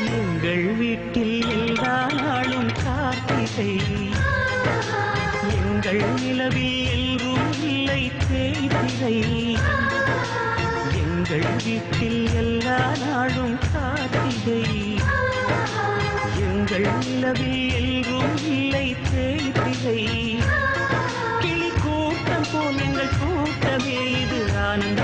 எங்கள் வீட்டில் எல்லா நாளும் கார்த்திகை. எங்கள் நிலவில் எல்லும் இல்லை தேய்திரை. எங்கள் வீட்டில் எல்லா நாளும் கார்த்திகை. எங்கள் நிலவில் எல்லும் இல்லை தேய்திரை. கிளி கூட்டம் போல் எங்கள் கூட்டமே இது ஆனந்த